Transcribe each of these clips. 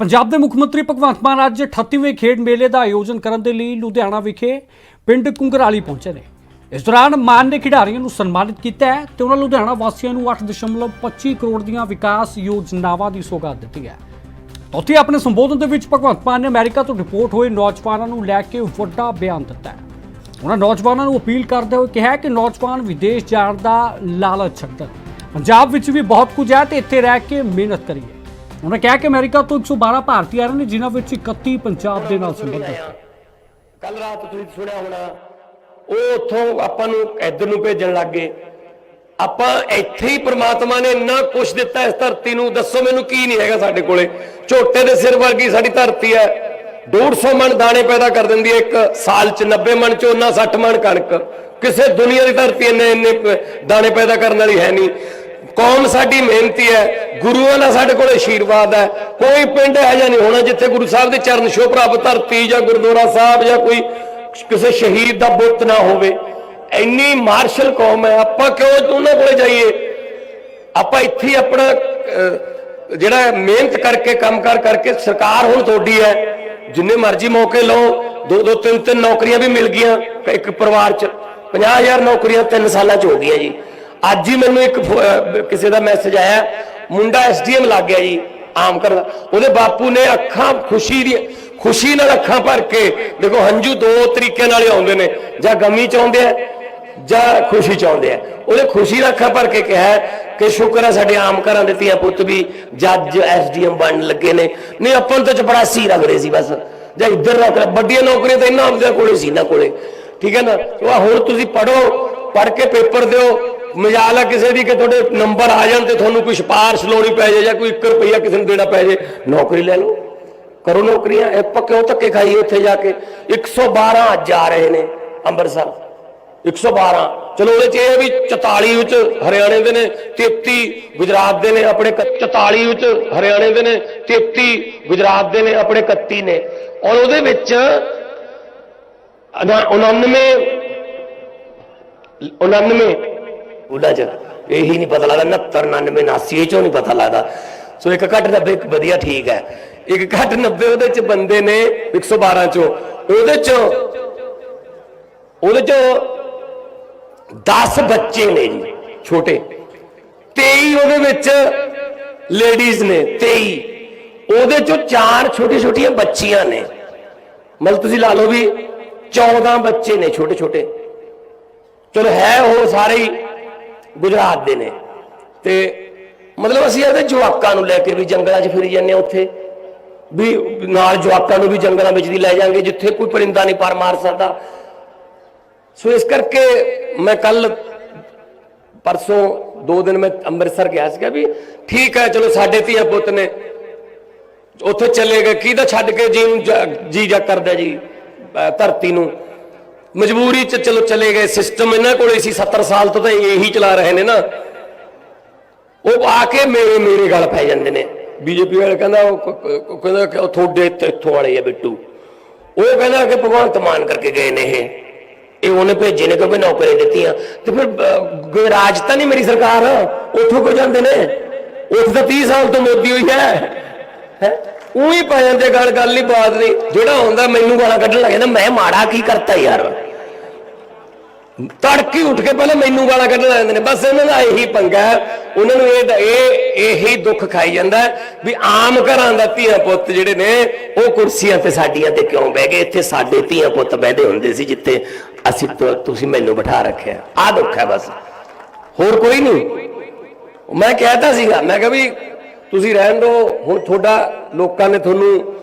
ਪੰਜਾਬ ਦੇ ਮੁੱਖ ਮੰਤਰੀ ਭਗਵੰਤ ਮਾਨ ਅੱਜ 38ਵੇਂ ਖੇਡ ਮੇਲੇ ਦਾ ਆਯੋਜਨ ਕਰਨ ਦੇ ਲਈ ਲੁਧਿਆਣਾ ਵਿਖੇ ਪਿੰਡ ਕੁੰਗਰਾਲੀ ਪਹੁੰਚੇ ਨੇ। ਇਸ ਦੌਰਾਨ ਮਾਨ ਨੇ ਖਿਡਾਰੀਆਂ ਨੂੰ ਸਨਮਾਨਿਤ ਕੀਤਾ ਹੈ ਤੇ ਉਹਨਾਂ ਲੁਧਿਆਣਾ ਵਾਸੀਆਂ ਨੂੰ 8.25 ਕਰੋੜ ਦੀਆਂ ਵਿਕਾਸ ਯੋਜਨਾਵਾਂ ਦੀ ਸੌਗਾਤ ਦਿੱਤੀ ਹੈ। ਉੱਥੇ ਆਪਣੇ ਸੰਬੋਧਨ ਦੇ ਵਿੱਚ ਭਗਵੰਤ ਮਾਨ ਨੇ ਅਮਰੀਕਾ ਤੋਂ ਰਿਪੋਰਟ ਹੋਏ ਨੌਜਵਾਨਾਂ ਨੂੰ ਲੈ ਕੇ ਵੱਡਾ ਬਿਆਨ ਦਿੱਤਾ ਹੈ। ਉਹਨਾਂ ਨੌਜਵਾਨਾਂ ਨੂੰ ਅਪੀਲ ਕਰਦੇ ਹੋਏ ਕਿਹਾ ਕਿ ਨੌਜਵਾਨ ਵਿਦੇਸ਼ ਜਾਣ ਦਾ ਲਾਲਚ ਛੱਡਣ। ਪੰਜਾਬ ਵਿੱਚ ਵੀ ਬਹੁਤ ਕੁਝ ਹੈ ਤੇ ਇੱਥੇ ਰਹਿ ਕੇ ਮਿਹਨਤ ਕਰੀਏ। ਉਹਨਾਂ ਕਿਹਾ ਕਿ ਅਮਰੀਕਾ ਤੋਂ 112 ਭਾਰਤੀ ਆ ਰਹੇ ਨੇ, ਜਿਨ੍ਹਾਂ ਵਿੱਚ 31 ਪੰਜਾਬ ਦੇ ਨਾਲ ਸੰਬੰਧਿਤ ਕੱਲ ਰਾਤ ਤੁਸੀਂ ਸੁਣਿਆ ਹੋਣਾ, ਉਹ ਉੱਥੋਂ ਆਪਾਂ ਨੂੰ ਇੱਧਰ ਨੂੰ ਭੇਜਣ ਲੱਗੇ ਆਪਾਂ ਇੱਥੇ ਹੀ ਪ੍ਰਮਾਤਮਾ ਨੇ ਇੰਨਾ ਕੁਝ ਦਿੱਤਾ ਇਸ ਧਰਤੀ ਨੂੰ, ਦੱਸੋ ਮੈਨੂੰ ਕੀ ਨਹੀਂ ਹੈਗਾ ਸਾਡੇ ਕੋਲੇ। ਝੋਟੇ ਦੇ ਸਿਰ ਵਰਗੀ ਸਾਡੀ ਧਰਤੀ ਹੈ। 150 ਮਣ ਦਾਣੇ ਪੈਦਾ ਕਰ ਦਿੰਦੀ ਹੈ ਇੱਕ, ਸਾਲ ਚ 90 ਮਣ ਝੋਨਾ 60 ਮਣ ਕਣਕ। ਕਿਸੇ ਦੁਨੀਆ ਦੀ ਧਰਤੀ ਇੰਨੇ ਇੰਨੇ ਦਾਣੇ ਪੈਦਾ ਕਰਨ ਵਾਲੀ ਹੈ ਨਹੀਂ। ਕੌਮ ਸਾਡੀ ਮਿਹਨਤੀ ਹੈ, ਗੁਰੂਆਂ ਦਾ ਸਾਡੇ ਕੋਲ ਆਸ਼ੀਰਵਾਦ ਹੈ। ਕੋਈ ਪਿੰਡ ਇਹੋ ਜਿਹਾ ਨਹੀਂ ਹੋਣਾ ਜਿੱਥੇ ਗੁਰੂ ਸਾਹਿਬ ਦੇ ਚਰਨ ਛੋਹ ਪ੍ਰਾਪਤ ਧਰਤੀ ਜਾਂ ਗੁਰਦੁਆਰਾ ਸਾਹਿਬ ਜਾਂ ਕੋਈ ਕਿਸੇ ਸ਼ਹੀਦ ਦਾ ਬੁੱਤ ਨਾ ਹੋਵੇ। ਇੰਨੀ ਮਾਰਸ਼ਲ ਕੌਮ ਹੈ, ਆਪਾਂ ਕਿਉਂ ਉਹਨਾਂ ਕੋਲੇ ਜਾਈਏ? ਆਪਾਂ ਇੱਥੇ ਆਪਣਾ ਜਿਹੜਾ ਮਿਹਨਤ ਕਰਕੇ, ਕੰਮਕਾਰ ਕਰਕੇ ਸਰਕਾਰ ਹੁਣ ਤੁਹਾਡੀ ਹੈ। ਜਿੰਨੇ ਮਰਜ਼ੀ ਮੌਕੇ ਲਓ, ਦੋ ਦੋ, ਤਿੰਨ ਤਿੰਨ ਨੌਕਰੀਆਂ ਵੀ ਮਿਲ ਗਈਆਂ ਇੱਕ ਪਰਿਵਾਰ 'ਚ। 50000 ਨੌਕਰੀਆਂ ਤਿੰਨ ਸਾਲਾਂ 'ਚ ਹੋ ਗਈਆਂ ਜੀ। ਅੱਜ ਹੀ ਮੈਨੂੰ ਇੱਕ ਕਿਸੇ ਦਾ ਮੈਸੇਜ ਆਇਆ, ਮੁੰਡਾ ਐਸਡੀਐਮ ਲੱਗ ਗਿਆ ਜੀ, ਆਮ ਕਰਦਾ ਉਹਦੇ ਬਾਪੂ ਨੇ ਅੱਖਾਂ ਖੁਸ਼ੀ ਦੀ ਖੁਸ਼ੀ ਨਾਲ ਅੱਖਾਂ ਭਰ ਕੇ, ਦੇਖੋ ਹੰਝੂ ਦੋ ਤਰੀਕੇ ਨਾਲ ਆਉਂਦੇ ਨੇ। ਜਾਂ ਗਮੀ ਚ ਆ, ਜਾਂ ਖੁਸ਼ੀ ਚ ਆ। ਉਹਨੇ ਖੁਸ਼ੀ ਨਾਲ ਅੱਖਾਂ ਭਰ ਕੇ ਕਿਹਾ ਕਿ ਸ਼ੁਕਰ ਹੈ ਸਾਡੇ ਆਮ ਘਰਾਂ ਦੇ ਧੀਆਂ ਪੁੱਤ ਵੀ ਜੱਜ ਐਸਡੀਐਮ ਬਣਨ ਲੱਗੇ ਨੇ। ਨਹੀਂ, ਆਪਾਂ ਤਾਂ ਚਪੜਾਸੀ ਲੱਗ ਰਹੇ ਸੀ ਬਸ। ਜਾਂ ਇੱਧਰ ਰੱਖ ਲੈ, ਵੱਡੀਆਂ ਨੌਕਰੀਆਂ ਤਾਂ ਇਹਨਾਂ ਆਪਦੇ ਕੋਲੇ ਸੀ ਨਾ ਕੋਲੇ। ਠੀਕ ਹੈ ਨਾ? ਉਹ ਹੁਣ ਤੁਸੀਂ ਪੜੋ ਪੜ ਕੇ ਪੇਪਰ ਦਿਓ। ਮਜਾਲ ਆ ਕਿਸੇ ਦੀ ਕਿ ਤੁਹਾਡੇ ਨੰਬਰ ਆ ਜਾਣ ਤੇ ਤੁਹਾਨੂੰ ਕੋਈ ਸਿਫਾਰਿਸ਼ ਲਾਉਣੀ ਪੈ ਜਾਏ ਜਾਂ ਕੋਈ 1 ਰੁਪਈਆ ਕਿਸੇ ਨੂੰ ਦੇਣਾ ਪੈ ਜਾਏ। ਨੌਕਰੀ ਲੈ ਲਓ। ਕਰੋ ਨੌਕਰੀਆਂ। ਇਹ ਆਪਾਂ ਧੱਕੇ ਖਾਈਏ ਉੱਥੇ ਜਾ ਕੇ? 112 ਅੱਜ ਆ ਰਹੇ ਨੇ ਅੰਮ੍ਰਿਤਸਰ। 112 ਚਲੋ ਉਹਦੇ ਚ ਇਹ ਹੈ ਵੀ 44 ਵਿੱਚ ਹਰਿਆਣੇ ਦੇ ਨੇ 33 ਗੁਜਰਾਤ ਦੇ ਨੇ, ਆਪਣੇ ਕ- 44 ਵਿੱਚ ਹਰਿਆਣੇ ਦੇ ਨੇ 33 ਗੁਜਰਾਤ ਦੇ ਨੇ, ਆਪਣੇ 31 ਨੇ। ਔਰ ਉਹਦੇ ਵਿੱਚ ਉਨਾ- 99 99 ਉਹਦਾ ਚ। ਇਹੀ ਨਹੀਂ ਪਤਾ ਲੱਗਦਾ 69 99 89 ਇਹ ਚੋਂ ਨਹੀਂ ਪਤਾ ਲੱਗਦਾ। ਸੋ ਇੱਕ ਘੱਟ 90 ਇੱਕ ਵਧੀਆ ਠੀਕ ਹੈ। ਇੱਕ ਘੱਟ 90 ਉਹਦੇ ਚ ਬੰਦੇ ਨੇ 112 ਚੋਂ। ਉਹਦੇ ਚੋਂ ਉਹਦੇ ਚੋਂ 10 ਬੱਚੇ ਨੇ ਜੀ, ਛੋਟੇ। 23 ਉਹਦੇ ਵਿੱਚ ਲੇਡੀਜ਼ ਨੇ 23 ਉਹਦੇ ਚੋਂ ਚਾਰ ਛੋਟੀ ਛੋਟੀਆਂ ਬੱਚੀਆਂ ਨੇ। ਮਤਲਬ ਤੁਸੀਂ ਲਾ ਲਓ ਵੀ 14 ਬੱਚੇ ਨੇ ਛੋਟੇ ਛੋਟੇ ਚਲੋ ਹੈ ਉਹ ਸਾਰੇ ਹੀ ਗੁਜਰਾਤ ਦੇ ਨੇ। ਤੇ ਮਤਲਬ ਅਸੀਂ ਇਹਦੇ ਜਵਾਕਾਂ ਨੂੰ ਲੈ ਕੇ ਵੀ ਜੰਗਲਾਂ 'ਚ ਫਿਰੀ ਜਾਂਦੇ ਹਾਂ ਉੱਥੇ। ਵੀ ਨਾਲ ਜਵਾਕਾਂ ਨੂੰ ਵੀ ਜੰਗਲਾਂ ਵਿੱਚ ਦੀ ਲੈ ਜਾਾਂਗੇ, ਜਿੱਥੇ ਕੋਈ ਪਰਿੰਦਾ ਨਹੀਂ ਪਰ ਮਾਰ ਸਕਦਾ। ਸੋ ਇਸ ਕਰਕੇ ਮੈਂ ਕੱਲ ਪਰਸੋਂ ਦੋ ਦਿਨ ਮੈਂ ਅੰਮ੍ਰਿਤਸਰ ਗਿਆ ਸੀਗਾ ਵੀ ਠੀਕ ਹੈ, ਚਲੋ ਸਾਡੇ ਧੀਆ ਪੁੱਤ ਨੇ ਉੱਥੇ ਚਲੇ ਗਏ। ਕਿਹਦਾ ਛੱਡ ਕੇ ਜੀ ਨੂੰ ਜੀ ਜਾ ਕਰਦਾ ਜੀ ਧਰਤੀ ਨੂੰ। ਮਜਬੂਰੀ ਚ ਚਲੋ ਚਲੇ ਗਏ। ਸਿਸਟਮ ਇਹਨਾਂ ਕੋਲੇ ਸੀ 70 ਸਾਲ ਤੋਂ ਤਾਂ ਇਹੀ ਚਲਾ ਰਹੇ ਨੇ ਨਾ। ਉਹ ਆ ਕੇ ਮੇਰੇ ਮੇਰੇ ਗੱਲ ਪੈ ਜਾਂਦੇ ਨੇ। ਬੀਜੇਪੀ ਵਾਲੇ ਕਹਿੰਦਾ ਉਹ ਕਹਿੰਦਾ ਉਹ ਤੁਹਾਡੇ ਇੱਥੋਂ ਵਾਲੇ ਆ ਬਿੱਟੂ। ਉਹ ਕਹਿੰਦਾ ਕਿ ਭਗਵੰਤ ਮਾਨ ਕਰਕੇ ਗਏ ਨੇ ਇਹ। ਇਹ ਉਹਨੇ ਭੇਜੇ ਨੇ ਕਿਉਂਕਿ ਨੌਕਰੀਆਂ ਦਿੱਤੀਆਂ। ਤੇ ਫਿਰ ਅਹ, ਗ- ਤਾਂ ਨਹੀਂ ਮੇਰੀ ਸਰਕਾਰ। ਉੱਥੋਂ ਕੋ ਜਾਂਦੇ ਨੇ? ਉੱਥੇ ਤਾਂ 30 ਸਾਲ ਤੋਂ ਮੋਦੀ ਹੋਈ ਹੈ। ਹੈ? ਉਹੀ ਪੈ ਜਾਂਦੇ ਗੱਲ ਗੱਲ ਹੀ ਬਾਤ ਨਹੀਂ। ਜਿਹੜਾ ਹੁੰਦਾ ਮੈਨੂੰ ਗਾਲਾਂ ਕੱਢਣ ਲੱਗ ਜਾਂਦਾ ਮੈਂ ਮਾੜਾ ਕੀ ਕਰਤਾ ਯਾਰ? ਤੜਕੀ ਉੱਠ ਕੇ ਪਹਿਲਾਂ ਮੈਨੂੰ ਗਾਲਾਂ ਕੱਢਣ ਲੱਗ ਜਾਂਦੇ ਨੇ। ਬਸ ਇਹਨਾਂ ਦਾ ਇਹੀ ਪੰਗਾ ਉਹਨਾਂ ਨੂੰ ਇਹ ਇਹ ਇਹੀ ਦੁੱਖ ਖਾਈ ਜਾਂਦਾ ਵੀ ਆਮ ਘਰਾਂ ਦਾ ਧੀਆਂ ਪੁੱਤ ਜਿਹੜੇ ਨੇ, ਉਹ ਕੁਰਸੀਆਂ ਤੇ ਸਾਡੀਆਂ ਤੇ ਕਿਉਂ ਬਹਿ ਗਏ? ਇੱਥੇ ਸਾਡੇ ਧੀਆਂ ਪੁੱਤ ਬਹਿਦੇ ਹੁੰਦੇ ਸੀ ਜਿੱਥੇ ਅਸੀਂ ਤੁਸੀਂ ਮੈਨੂੰ ਬਿਠਾ ਰੱਖਿਆ। ਆਹ ਦੁੱਖ ਹੈ ਬਸ। ਹੋਰ ਕੋਈ ਨਹੀਂ। ਮੈਂ ਕਹਿਤਾ ਸੀਗਾ, ਮੈਂ ਕਿਹਾ ਵੀ ਤੁਸੀਂ ਰਹਿਣ ਦਿਓ ਹੁਣ ਤੁਹਾਡਾ ਲੋਕਾਂ ਨੇ ਤੁਹਾਨੂੰ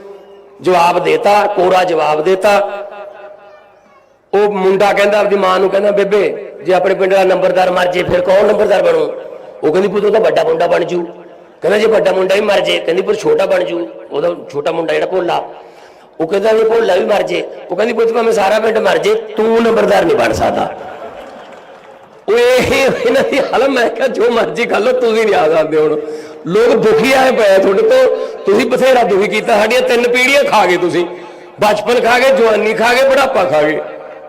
ਜਵਾਬ ਦੇਤਾ, ਕੋਰਾ ਜਵਾਬ ਦੇਤਾ। ਉਹ ਮੁੰਡਾ ਕਹਿੰਦਾ, ਆਪਦੀ ਮਾਂ ਨੂੰ ਕਹਿੰਦਾ, ਬੇਬੇ, ਜੇ ਆਪਣੇ ਪਿੰਡ ਦਾ ਨੰਬਰਦਾਰ ਮਰ ਜੇ, ਫਿਰ ਕੌਣ ਨੰਬਰਦਾਰ ਬਣੂ? ਉਹ ਕਹਿੰਦੀ, ਪੁੱਤ, ਉਹ ਵੱਡਾ ਮੁੰਡਾ ਬਣ ਜੂ। ਕਹਿੰਦਾ, ਜੇ ਵੱਡਾ ਮੁੰਡਾ ਵੀ ਮਰ ਜੇ, ਕਹਿੰਦੀ ਪਰ ਛੋਟਾ ਬਣ ਜੂ। ਉਹਦਾ ਛੋਟਾ ਮੁੰਡਾ ਜਿਹੜਾ ਭੋਲਾ। ਉਹ ਕਹਿੰਦਾ, ਵੀ ਭੋਲਾ ਵੀ ਮਰ ਜੇ। ਉਹ ਕਹਿੰਦੀ, ਪੁੱਤ, ਭਾਵੇਂ ਸਾਰਾ ਪਿੰਡ ਮਰ ਜੇ, ਤੂੰ ਨੰਬਰਦਾਰ ਨਹੀਂ ਬਣ ਸਕਦਾ। ਉਹ ਇਹ ਇਹਨਾਂ ਦੀ ਹਾਲ ਮੈਂ ਕਿਹਾ, ਜੋ ਮਰਜ਼ੀ ਕਰ ਲਓ, ਤੁਸੀਂ ਨਹੀਂ ਆ ਸਕਦੇ ਹੁਣ। ਲੋਕ ਦੁਖੀ ਆਏ ਪਏ ਤੁਹਾਡੇ ਤੋਂ। ਤੁਸੀਂ ਬਥੇਰਾ ਦੁਖੀ ਕੀਤਾ, ਸਾਡੀਆਂ ਤਿੰਨ ਪੀੜ੍ਹੀਆਂ ਖਾ ਗਏ ਤੁਸੀਂ। ਬਚਪਨ ਖਾ ਗਏ, ਜਵਾਨੀ ਖਾ ਗਏ, ਬੁਢਾਪਾ ਖਾ ਗਏ।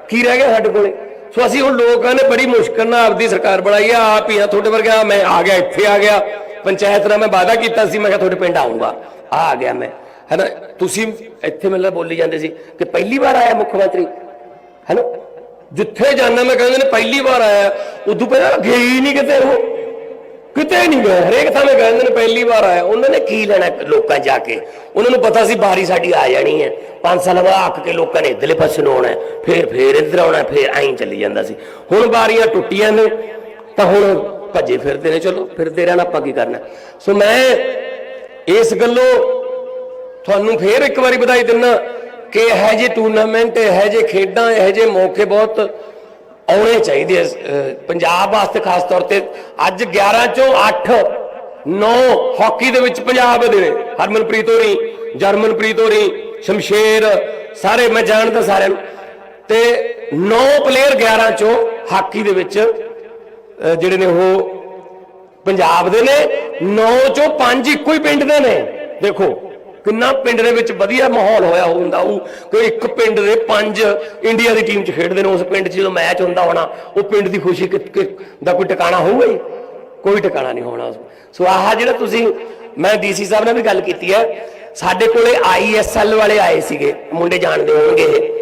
ਕੀ ਰਹਿ ਗਿਆ ਸਾਡੇ ਕੋਲੇ? ਸੋ ਅਸੀਂ ਹੁਣ ਲੋਕਾਂ ਨੇ ਬੜੀ ਮੁਸ਼ਕਲ ਨਾਲ ਆਪਦੀ ਸਰਕਾਰ ਬਣਾਈ ਆ, ਆਪ ਹੀ ਆ, ਤੁਹਾਡੇ ਵਰਗਾ ਮੈਂ ਆ ਗਿਆ, ਇੱਥੇ ਆ ਗਿਆ। ਪੰਚਾਇਤ ਨਾਲ ਮੈਂ ਵਾਅਦਾ ਕੀਤਾ ਸੀ, ਮੈਂ ਕਿਹਾ ਤੁਹਾਡੇ ਪਿੰਡ ਆਉਂਗਾ ਆ ਆ ਗਿਆ ਮੈਂ। ਹੈਨਾ, ਤੁਸੀਂ ਇੱਥੇ ਮੈਨੂੰ ਬੋਲੀ ਜਾਂਦੇ ਸੀ ਕਿ ਪਹਿਲੀ ਵਾਰ ਆਇਆ ਮੁੱਖ ਮੰਤਰੀ। ਹੈਨਾ, ਜਿੱਥੇ ਜਾਣਾ ਮੈਂ ਕਹਿੰਦੇ ਨੇ ਪਹਿਲੀ ਵਾਰ ਆਇਆ, ਉਦੋਂ ਪਹਿਲਾਂ ਗਏ ਹੀ ਨਹੀਂ ਕਿਤੇ ਉਹ। ਕਿਤੇ ਨਹੀਂ ਗਏ। ਹਰੇਕ ਥਾਂ ਮੈਂ ਕਹਿੰਦੇ ਨੇ ਪਹਿਲੀ ਵਾਰ ਆਇਆ ਉਹਨਾਂ ਨੇ ਕੀ ਲੈਣਾ ਲੋਕਾਂ ਜਾ ਕੇ? ਉਹਨਾਂ ਨੂੰ ਪਤਾ ਸੀ ਬਾਰੀ ਸਾਡੀ ਆ ਜਾਣੀ ਹੈ। ਪੰਜ ਸਾਲ ਬਾਅਦ ਆਖ ਕੇ ਲੋਕਾਂ ਨੇ ਇਧਰਲੇ ਪਾਸੇ ਨੂੰ ਆਉਣਾ ਹੈ, ਫਿਰ ਫਿਰ ਆਉਣਾ ਹੈ, ਐਂ ਚੱਲੀ ਜਾਂਦਾ ਸੀ। ਹੁਣ ਬਾਰੀਆਂ ਟੁੱਟੀਆਂ ਨੇ ਤਾਂ ਹੁਣ ਭੱਜੇ ਫਿਰਦੇ ਨੇ। ਚਲੋ ਫਿਰਦੇ ਰਹਿਣਾ ਆਪਾਂ ਕੀ ਕਰਨਾ ਸੋ ਮੈਂ ਇਸ ਗੱਲੋਂ ਤੁਹਾਨੂੰ ਫੇਰ ਇੱਕ ਵਾਰੀ ਵਧਾਈ ਦਿੰਨਾ ਕਿ ਇਹ ਜਿਹੇ ਟੂਰਨਾਮੈਂਟ ਇਹ ਜਿਹੇ ਖੇਡਾਂ ਇਹ ਜਿਹੇ ਮੌਕੇ ਬਹੁਤ ਆਉਣੇ ਚਾਹੀਦੇ ਪੰਜਾਬ ਵਾਸਤੇ ਖਾਸ ਤੌਰ ਤੇ ਅੱਜ 11 ਚੋਂ 8 9 ਹਾਕੀ ਦੇ ਵਿੱਚ ਪੰਜਾਬ ਦੇ ਨੇ। ਹਰਮਨਪ੍ਰੀਤ ਹੋਰੀ, ਜਰਮਨਪ੍ਰੀਤ ਹੋਰੀ, ਸ਼ਮਸ਼ੇਰ, ਸਾਰੇ ਮੈਂ ਜਾਣਦਾ ਸਾਰਿਆਂ ਨੂੰ। ਤੇ 9 ਪਲੇਅਰ 11 ਚੋਂ ਹਾਕੀ ਦੇ ਵਿੱਚ ਜਿਹੜੇ ਨੇ ਉਹ ਪੰਜਾਬ ਦੇ ਨੇ। 9 ਚੋਂ 5 ਇੱਕੋ ਹੀ ਪਿੰਡ ਦੇ ਨੇ। ਦੇਖੋ ਕਿੰਨਾ ਪਿੰਡ ਦੇ ਵਿੱਚ ਵਧੀਆ ਮਾਹੌਲ ਹੋਇਆ ਹੁੰਦਾ ਉਹ ਕੋਈ ਇੱਕ ਪਿੰਡ ਦੇ ਪੰਜ ਇੰਡੀਆ ਦੀ ਟੀਮ 'ਚ ਖੇਡਦੇ ਨੇ, ਉਸ ਪਿੰਡ 'ਚ ਜਦੋਂ ਮੈਚ ਹੁੰਦਾ ਹੋਣਾ, ਉਹ ਪਿੰਡ ਦੀ ਖੁਸ਼ੀ ਦਾ ਕੋਈ ਟਿਕਾਣਾ ਹੋਊਗਾ ਹੀ ਕੋਈ ਟਿਕਾਣਾ ਨਹੀਂ ਹੋਣਾ। ਉਸ ਸੋ ਆਹ ਜਿਹੜਾ ਤੁਸੀਂ, ਮੈਂ ਡੀਸੀ ਸਾਹਿਬ ਨਾਲ ਵੀ ਗੱਲ ਕੀਤੀ ਹੈ, ਸਾਡੇ ਕੋਲੇ ਆਈਐਸਐਲ ਵਾਲੇ ਆਏ ਸੀਗੇ, ਮੁੰਡੇ ਜਾਣਦੇ ਹੋਣਗੇ ਇਹ।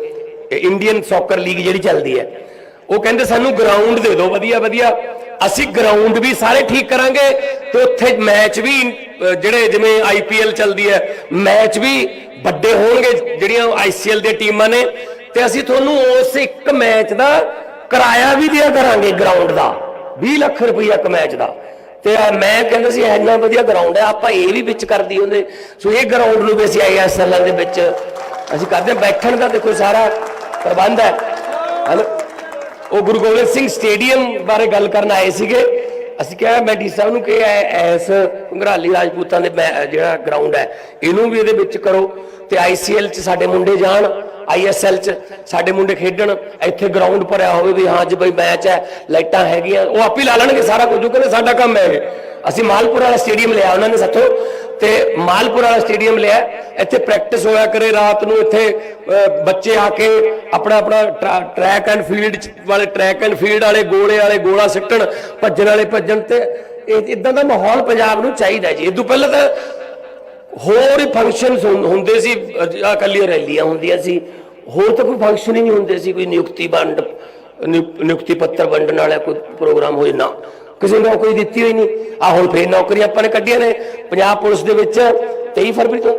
ਇਹ ਇੰਡੀਅਨ ਸੌਕਰ ਲੀਗ ਜਿਹੜੀ ਚੱਲਦੀ ਹੈ। ਉਹ ਕਹਿੰਦੇ ਸਾਨੂੰ ਗਰਾਊਂਡ ਦੇ ਦਿਓ, ਵਧੀਆ ਵਧੀਆ। ਅਸੀਂ ਗਰਾਊਂਡ ਵੀ ਸਾਰੇ ਠੀਕ ਕਰਾਂਗੇ ਤੇ ਉੱਥੇ ਮੈਚ ਵੀ ਜਿਹੜੇ ਜਿਵੇਂ ਆਈਪੀਐਲ ਚੱਲਦੀ ਹੈ ਮੈਚ ਵੀ ਵੱਡੇ ਹੋਣਗੇ ਜਿਹੜੀਆਂ ਆਈਸੀਐਲ ਦੀਆਂ ਟੀਮਾਂ ਨੇ। ਤੇ ਅਸੀਂ ਤੁਹਾਨੂੰ ਉਸ ਇੱਕ ਮੈਚ ਦਾ ਕਿਰਾਇਆ ਵੀ ਦਿਆ ਕਰਾਂਗੇ ਗਰਾਊਂਡ ਦਾ 20 ਲੱਖ ਰੁਪਈਆ ਇੱਕ ਮੈਚ ਦਾ। ਤੇ ਮੈਂ ਕਹਿੰਦਾ ਸੀ ਇੰਨਾ ਵਧੀਆ ਗਰਾਊਂਡ ਹੈ, ਆਪਾਂ ਇਹ ਵੀ ਵਿੱਚ ਕਰਦੀ ਹੁੰਦੇ ਸੋ ਇਹ ਗਰਾਊਂਡ ਨੂੰ ਵੀ ਅਸੀਂ ਆਈਐਸਐਲ ਦੇ ਵਿੱਚ, ਅਸੀਂ ਕਰਦੇ ਹਾਂ ਬੈਠਣ ਦਾ ਦੇਖੋ ਸਾਰਾ ਪ੍ਰਬੰਧ ਹੈ। ਹਨਾ? ਉਹ ਗੁਰੂ ਗੋਬਿੰਦ ਸਿੰਘ ਸਟੇਡੀਅਮ ਬਾਰੇ ਗੱਲ ਕਰਨ ਆਏ ਸੀਗੇ। ਅਸੀਂ ਕਿਹਾ, ਮੈਂ ਡੀ ਸਾਹਿਬ ਨੂੰ ਕਿਹਾ ਇਹ ਐਸ ਘੰਗਰਾਲੀ ਰਾਜਪੂਤਾਂ ਦੇ ਮੈ- ਜਿਹੜਾ ਗਰਾਊਂਡ ਹੈ, ਇਹਨੂੰ ਵੀ ਇਹਦੇ ਵਿੱਚ ਕਰੋ ਤੇ ਆਈਸੀਐਲ ਚ ਸਾਡੇ ਮੁੰਡੇ ਜਾਣ ਆਈਐਸਐਲ ਚ ਸਾਡੇ ਮੁੰਡੇ ਖੇਡਣ, ਇੱਥੇ ਗਰਾਊਂਡ ਭਰਿਆ ਹੋਵੇ ਵੀ ਹਾਂ ਜੀ ਬਈ ਮੈਚ ਹੈ, ਲਾਈਟਾਂ ਹੈਗੀਆਂ, ਉਹ ਆਪ ਹੀ ਲਾ ਲੈਣਗੇ ਸਾਰਾ ਕੁਝ, ਉਹ ਕਹਿੰਦੇ ਸਾਡਾ ਕੰਮ ਹੈ ਅਸੀਂ ਮਾਲਪੁਰ ਵਾਲਾ ਸਟੇਡੀਅਮ ਲਿਆ ਉਹਨਾਂ ਨੇ ਸਾਥੋਂ। ਤੇ ਮਾਲਪੁਰ ਵਾਲਾ ਸਟੇਡੀਅਮ ਲਿਆ ਇੱਥੇ ਪ੍ਰੈਕਟਿਸ ਹੋਇਆ ਕਰੇ ਰਾਤ ਨੂੰ, ਇੱਥੇ ਬੱਚੇ ਆ ਕੇ ਆਪਣਾ ਆਪਣਾ ਟਰੈਕ ਐਂਡ ਫੀਲਡ ਵਾਲੇ ਟਰੈਕ ਐਂਡ ਫੀਲਡ ਵਾਲੇ, ਗੋਲੇ ਵਾਲੇ, ਗੋਲਾ ਸਿੱਟਣ, ਭੱਜਣ ਵਾਲੇ ਭੱਜਣ ਤੇ ਇਹ ਇਦਾਂ ਦਾ ਮਾਹੌਲ ਪੰਜਾਬ ਨੂੰ ਚਾਹੀਦਾ ਜੀ। ਇਹ ਤੋਂ ਪਹਿਲਾਂ ਤਾਂ ਹੋਰ ਹੀ ਫੰਕਸ਼ਨਸ ਹੁੰਦੇ ਸੀ ਇਕੱਲੀ ਰੈਲੀਆਂ ਹੁੰਦੀਆਂ ਸੀ। ਹੋਰ ਤਾਂ ਕੋਈ ਫੰਕਸ਼ਨ ਹੀ ਨਹੀਂ ਹੁੰਦੇ ਸੀ, ਕੋਈ ਨਿਯੁਕਤੀ ਵੰਡ, ਨਿਯੁ- ਨਿਯੁਕਤੀ ਪੱਤਰ ਵੰਡਣ ਵਾਲਾ ਕੋਈ ਪ੍ਰੋਗਰਾਮ ਹੋਏ ਨਾ। ਕਿਸੇ ਨੌਕਰੀ ਦਿੱਤੀ ਹੋਈ ਨਹੀਂ। ਆ ਹੁਣ ਫੇਰ ਨੌਕਰੀਆਂ ਆਪਾਂ ਨੇ ਕੱਢੀਆਂ ਨੇ। ਪੰਜਾਬ ਪੁਲਿਸ ਦੇ ਵਿੱਚ 23 ਫਰਵਰੀ ਤੋਂ,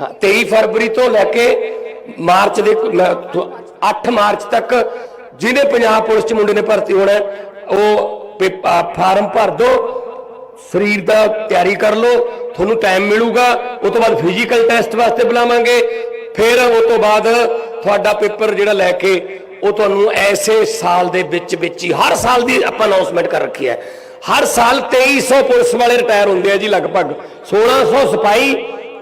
ਹਾਂ 23 ਫਰਵਰੀ ਤੋਂ ਲੈ ਕੇ ਮਾਰਚ ਦੇ 8 ਮਾਰਚ ਤੱਕ ਜਿਹਨੇ ਪੰਜਾਬ ਪੁਲਿਸ ਚ ਮੁੰਡੇ ਨੇ ਭਰਤੀ ਹੋਣਾ ਉਹ ਪੇ- ਫਾਰਮ ਭਰ ਦਿਓ ਸਰੀਰ ਦਾ ਤਿਆਰੀ ਕਰ ਲਓ, ਤੁਹਾਨੂੰ ਟਾਈਮ ਮਿਲੂਗਾ ਉਸ ਤੋਂ ਬਾਅਦ ਫਿਜ਼ੀਕਲ ਟੈਸਟ ਵਾਸਤੇ ਬੁਲਾਵਾਂਗੇ, ਫਿਰ ਉਸ ਤੋਂ ਬਾਅਦ ਤੁਹਾਡਾ ਪੇਪਰ ਜਿਹੜਾ ਲੈ ਕੇ ਉਹ ਤੁਹਾਨੂੰ ਐਸੇ ਸਾਲ ਦੇ ਵਿੱਚ ਵਿੱਚ ਹੀ ਹਰ ਸਾਲ ਦੀ ਆਪਾਂ ਅਨਾਉਂਸਮੈਂਟ ਕਰ ਰੱਖੀ ਹੈ। ਹਰ ਸਾਲ 2300 ਪੁਲਿਸ ਵਾਲੇ ਰਿਟਾਇਰ ਹੁੰਦੇ ਆ ਜੀ ਲਗਭਗ। 1600 ਸਿਪਾਈ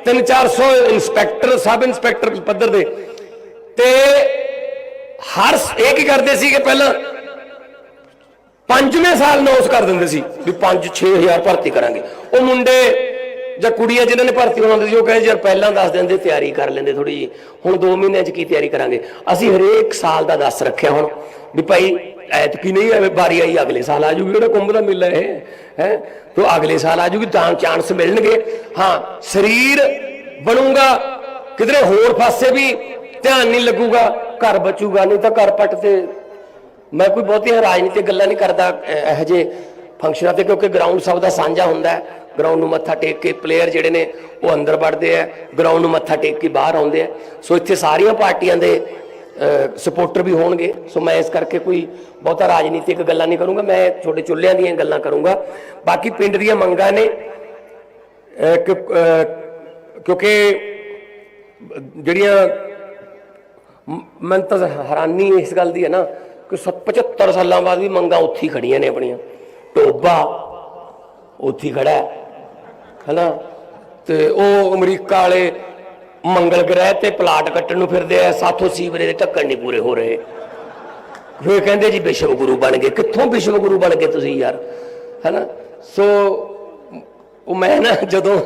3-400 ਇੰਸਪੈਕਟਰ ਸਬ ਇੰਸਪੈਕਟਰ ਪੱਧਰ ਦੇ। ਤੇ ਹਰ ਇਹ ਕੀ ਕਰਦੇ ਸੀ ਕਿ ਪਹਿਲਾਂ ਪੰਜਵੇਂ ਸਾਲ ਅਨਾਉਂਸ ਕਰ ਦਿੰਦੇ ਸੀ ਵੀ 5-6000 ਭਰਤੀ ਕਰਾਂਗੇ। ਉਹ ਮੁੰਡੇ ਜਾਂ ਕੁੜੀਆਂ ਜਿਨ੍ਹਾਂ ਨੇ ਭਰਤੀ ਹੋਣਾ ਹੁੰਦੀ ਸੀ, ਉਹ ਕਹਿੰਦੇ ਯਾਰ ਪਹਿਲਾਂ ਦੱਸ ਦਿੰਦੇ, ਤਿਆਰੀ ਕਰ ਲੈਂਦੇ ਥੋੜੀ ਜੀ ਹੁਣ 2 ਮਹੀਨਿਆਂ 'ਚ ਕੀ ਤਿਆਰੀ ਕਰਾਂਗੇ? ਅਸੀਂ ਹਰੇਕ ਸਾਲ ਦਾ ਦੱਸ ਰੱਖਿਆ ਹੁਣ ਵੀ ਭਾਈ ਐਤਕੀ ਨਹੀਂ ਐਵੇਂ ਬਾਰੀ ਆਈ, ਅਗਲੇ ਸਾਲ ਆ ਜੂਗੀ, ਜਿਹੜਾ ਕੁੰਭ ਦਾ ਮੇਲਾ ਇਹ, ਹੈ? ਤੋ ਅਗਲੇ ਸਾਲ ਆ ਜੂਗੀ, ਤਾਂ ਚਾਂਸ ਮਿਲਣਗੇ। ਹਾਂ, ਸਰੀਰ ਬਣੂਗਾ, ਕਿਧਰੇ ਹੋਰ ਪਾਸੇ ਵੀ ਧਿਆਨ ਨਹੀਂ ਲੱਗੂਗਾ, ਘਰ ਬਚੂਗਾ, ਨਹੀਂ ਤਾਂ ਘਰ ਪੱਟ ਤੇ। ਮੈਂ ਕੋਈ ਬਹੁਤੀਆਂ ਰਾਜਨੀਤਿਕ ਗੱਲਾਂ ਨਹੀਂ ਕਰਦਾ, ਅਹ, ਇਹੋ ਜਿਹੇ ਫੰਕਸ਼ਨਾਂ ਤੇ, ਕਿਉਂਕਿ ਗਰਾਊਂਡ ਸਭ ਦਾ ਸਾਂਝਾ ਹੁੰਦਾ ਹੈ। ਗਰਾਊਂਡ ਨੂੰ ਮੱਥਾ ਟੇਕ ਕੇ ਪਲੇਅਰ ਜਿਹੜੇ ਨੇ, ਉਹ ਅੰਦਰ ਵੜਦੇ ਆ ਗਰਾਊਂਡ ਨੂੰ ਮੱਥਾ ਟੇਕ ਕੇ ਬਾਹਰ ਆਉਂਦੇ ਆ ਸੋ ਇੱਥੇ ਸਾਰੀਆਂ ਪਾਰਟੀਆਂ ਦੇ ਸਪੋਰਟਰ ਵੀ ਹੋਣਗੇ। ਸੋ ਮੈਂ ਇਸ ਕਰਕੇ ਕੋਈ ਬਹੁਤਾ ਰਾਜਨੀਤਿਕ ਗੱਲਾਂ ਨਹੀਂ ਕਰੂੰਗਾ। ਮੈਂ ਛੋਟੇ ਚੁੱਲ੍ਹਿਆਂ ਦੀਆਂ ਗੱਲਾਂ ਕਰੂੰਗਾ। ਬਾਕੀ ਪਿੰਡ ਦੀਆਂ ਮੰਗਾਂ ਨੇ ਕਿਉਂਕਿ ਜਿਹੜੀਆਂ ਮਨ ਤਾਂ ਹੈਰਾਨੀ ਇਸ ਗੱਲ ਦੀ ਹੈ ਨਾ ਕਿ 75 ਸਾਲਾਂ ਬਾਅਦ ਵੀ ਮੰਗਾਂ ਉੱਥੇ ਹੀ ਖੜੀਆਂ ਨੇ ਆਪਣੀਆਂ। ਟੋਬਾ ਉੱਥੇ ਖੜਾ ਹੈ ਤੇ ਉਹ ਅਮਰੀਕਾ ਵਾਲੇ ਮੰਗਲ ਗ੍ਰਹਿ ਤੇ ਪਲਾਟ ਕੱਟਣ ਨੂੰ ਫਿਰਦੇ ਆ, ਸਾਥੋਂ ਸੀਵਰੇ ਦੇ ਢੱਕਣ ਨਹੀਂ ਪੂਰੇ ਹੋ ਰਹੇ। ਫਿਰ ਕਹਿੰਦੇ ਜੀ ਵਿਸ਼ਵ ਗੁਰੂ ਬਣ ਗਏ। ਕਿੱਥੋਂ ਵਿਸ਼ਵ ਗੁਰੂ ਬਣ ਗਏ ਤੁਸੀਂ ਯਾਰ, ਹੈਨਾ? ਸੋ, ਉਹ ਮੈਂ ਨਾ ਜਦੋਂ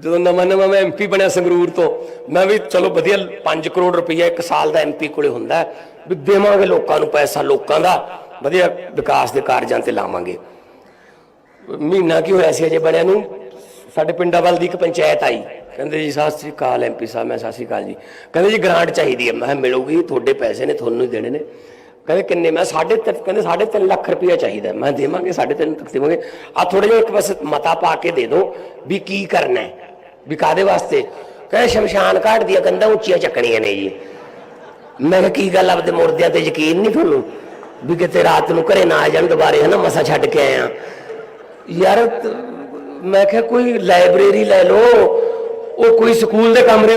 ਜਦੋਂ ਨਵਾਂ ਨਵਾਂ ਮੈਂ ਐਮਪੀ ਬਣਿਆ ਸੰਗਰੂਰ ਤੋਂ, ਮੈਂ ਵੀ ਚਲੋ ਵਧੀਆ 5 ਕਰੋੜ ਰੁਪਈਆ ਇੱਕ ਸਾਲ ਦਾ ਐਮਪੀ ਕੋਲੇ ਹੁੰਦਾ ਵੀ ਦੇਵਾਂਗੇ ਲੋਕਾਂ ਨੂੰ ਪੈਸਾ, ਲੋਕਾਂ ਦਾ। ਵਧੀਆ ਵਿਕਾਸ ਦੇ ਕਾਰਜਾਂ ਤੇ ਲਾਵਾਂਗੇ। ਮਹੀਨਾ ਕੀ ਹੋਇਆ ਸੀ ਅਜੇ ਬਣਿਆ ਨੂੰ? ਸਾਡੇ ਪਿੰਡਾਂ ਵੱਲ ਦੀ ਇੱਕ ਪੰਚਾਇਤ ਆਈ। ਕਹਿੰਦੇ ਜੀ, ਸਤਿ ਸ੍ਰੀ ਅਕਾਲ ਐਮਪੀ ਸਾਹਿਬ, ਮੈਂ ਸਤਿ ਸ੍ਰੀ ਅਕਾਲ ਜੀ। ਕਹਿੰਦੇ ਜੀ ਗ੍ਰਾਂਟ ਚਾਹੀਦੀ ਹੈ। ਮੈਂ ਕਿਹਾ, ਮਿਲੂਗੀ, ਤੁਹਾਡੇ ਪੈਸੇ ਨੇ, ਤੁਹਾਨੂੰ ਹੀ ਦੇਣੇ ਨੇ। ਕਹਿੰਦੇ, ਕਿੰਨੇ? ਮੈਂ ਸਾਢੇ ਤਿੰਨ, ਕਹਿੰਦੇ, ਸਾਢੇ ਤਿੰਨ ਲੱਖ ਰੁਪਇਆ ਚਾਹੀਦਾ। ਮੈਂ ਦੇਵਾਂਗੇ, ਸਾਢੇ ਤਿੰਨ ਤੱਕ ਦੇਵਾਂਗੇ। ਆ ਥੋੜੇ ਜਿਹਾ ਇੱਕ ਬਸ ਮਤਾ ਪਾ ਕੇ ਦੇ ਦਿਓ ਵੀ ਕੀ ਕਰਨਾ ਹੈ। ਵੀ ਕਾਦੇ ਵਾਸਤੇ? ਕਹਿੰਦੇ, ਸ਼ਮਸ਼ਾਨ ਘਾਟ ਦੀਆਂ ਕੰਧਾਂ ਉੱਚੀਆਂ ਚੱਕਣੀਆਂ ਨੇ ਜੀ। ਮੈਂ ਕਿਹਾ, ਕੀ ਗੱਲ ਆਪਦੇ ਮੁਰਦਿਆਂ ਤੇ ਯਕੀਨ ਨਹੀਂ ਤੁਹਾਨੂੰ? ਵੀ ਕਿਤੇ ਰਾਤ ਨੂੰ ਘਰੇ ਨਾ ਆ ਜਾਣ ਦੁਬਾਰੇ, ਹਨਾ, ਮਸਾ ਛੱਡ ਕੇ ਆਇਆ ਯਾਰ ਮੈਂ ਕਿਹਾ ਕੋਈ ਲਾਇਬ੍ਰੇਰੀ ਲੈ ਲਓ, ਉਹ ਕੋਈ ਸਕੂਲ ਦੇ ਕਮਰੇ